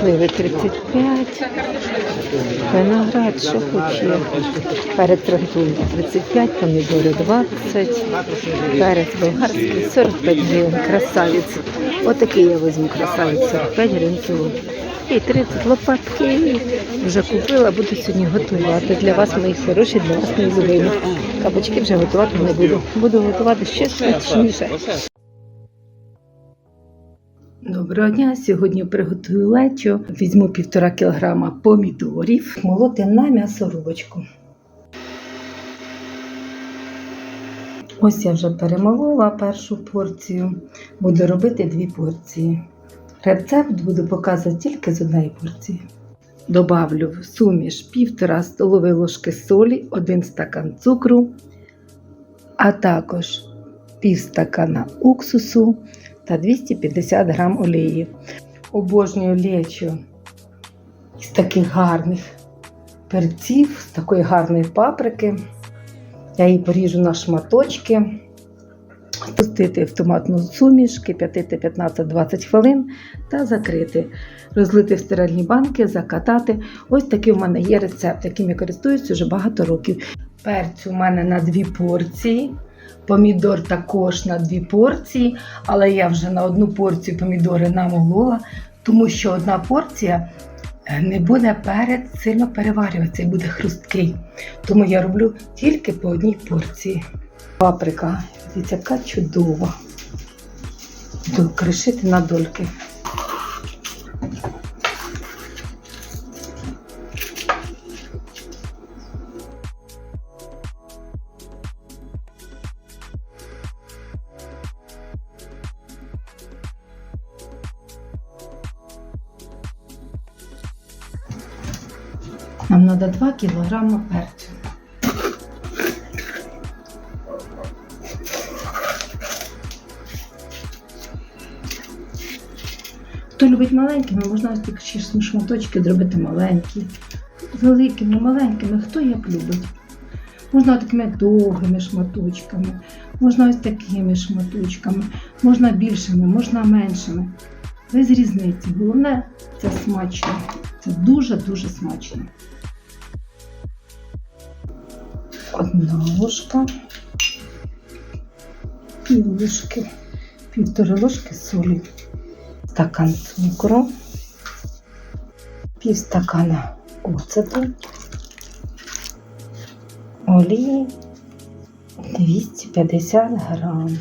Сливи 35, виноград, що хоче. Перець трантуй 35, помідори 20, перець болгарський 45 гривень, красавець. Отакий я візьму красавець 45 гривень кіло. І 30 лопатки вже купила, буду сьогодні готувати. Для вас, мої хороші, для вас мої любимі. Кабачки вже готувати не буду. Буду готувати ще смачніше. Доброго дня! Сьогодні приготую лечо. Візьму півтора кілограма помідорів, молоти на м'ясорубочку. Ось я вже перемолола першу порцію. Буду робити дві порції. Рецепт буду показувати тільки з однієї порції. Добавлю в суміш півтора столової ложки солі, один стакан цукру, а також пів стакана уксусу та 250 грам олії. Обожнюю лечо з таких гарних перців, з такої гарної паприки. Я її поріжу на шматочки, пустити в томатну суміш, кип'ятити 15-20 хвилин та закрити. Розлити в стиральні банки, закатати. Ось такий в мене є рецепт, яким я користуюсь вже багато років. Перцю у мене на дві порції. Помідор також на дві порції, але я вже на одну порцію помідори намолола, тому що одна порція е, не буде перець сильно переварюватися і буде хрусткий. Тому я роблю тільки по одній порції. Паприка, дивіться, яка чудова. Кришити на дольки. Нам треба 2 кілограми перцю. Хто любить маленькими, можна ось такі шматочки зробити маленькі, великими, маленькими, хто як любить. Можна такими довгими шматочками, можна ось такими шматочками, можна більшими, можна меншими. Без різниці. Головне це смачно. Це дуже-дуже смачно. Одна ложка, пів ложки, півтори ложки солі, стакан цукру, пів стакана оцету, олії 250 грам.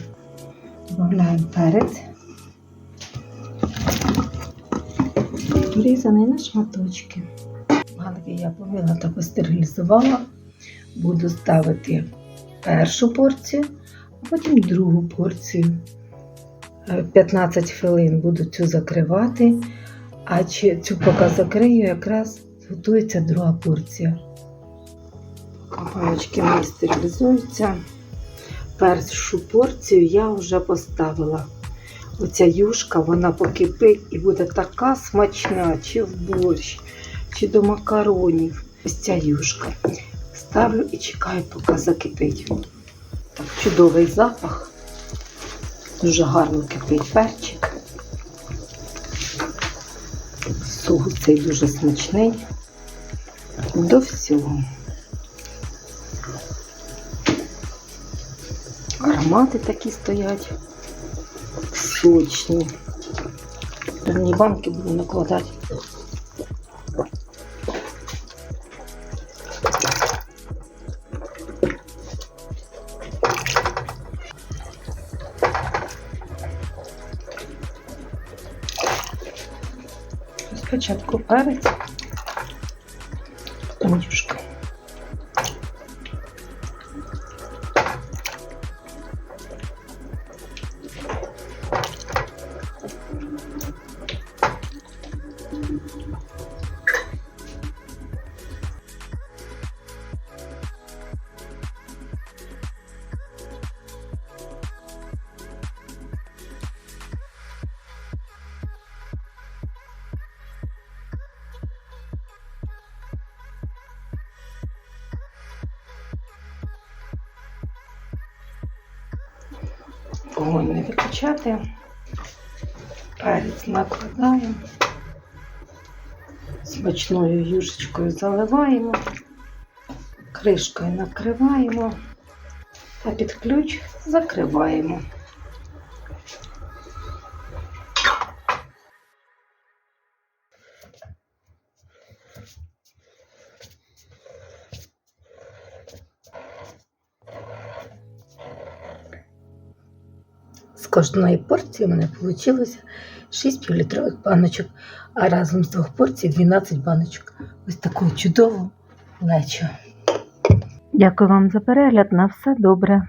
Додаємо перець. Різаний на шматочки. Галки я помила та постерилізувала. Буду ставити першу порцію, а потім другу порцію. Е, 15 хвилин буду цю закривати, а цю поки закрию, якраз готується друга порція. Палочки мої стерилізуються. Першу порцію я вже поставила. Оця юшка, вона покипить і буде така смачна, чи в борщ, чи до макаронів. Ось ця юшка. Ставлю і чекаю, поки закипить. Так, чудовий запах. Дуже гарно кипить перчик. Суп цей дуже смачний. До всього. Аромати такі стоять. Сочні. Мені банки буду накладати. Спочатку перець, потім юшка. Вогонь не виключати. Перець накладаємо. бочною юшечкою заливаємо, кришкою накриваємо та під ключ закриваємо. Кожної порції у мене вийшло 6 півлітрових баночок, а разом з двох порцій 12 баночок. Ось таку чудову лечу. Дякую вам за перегляд. На все добре.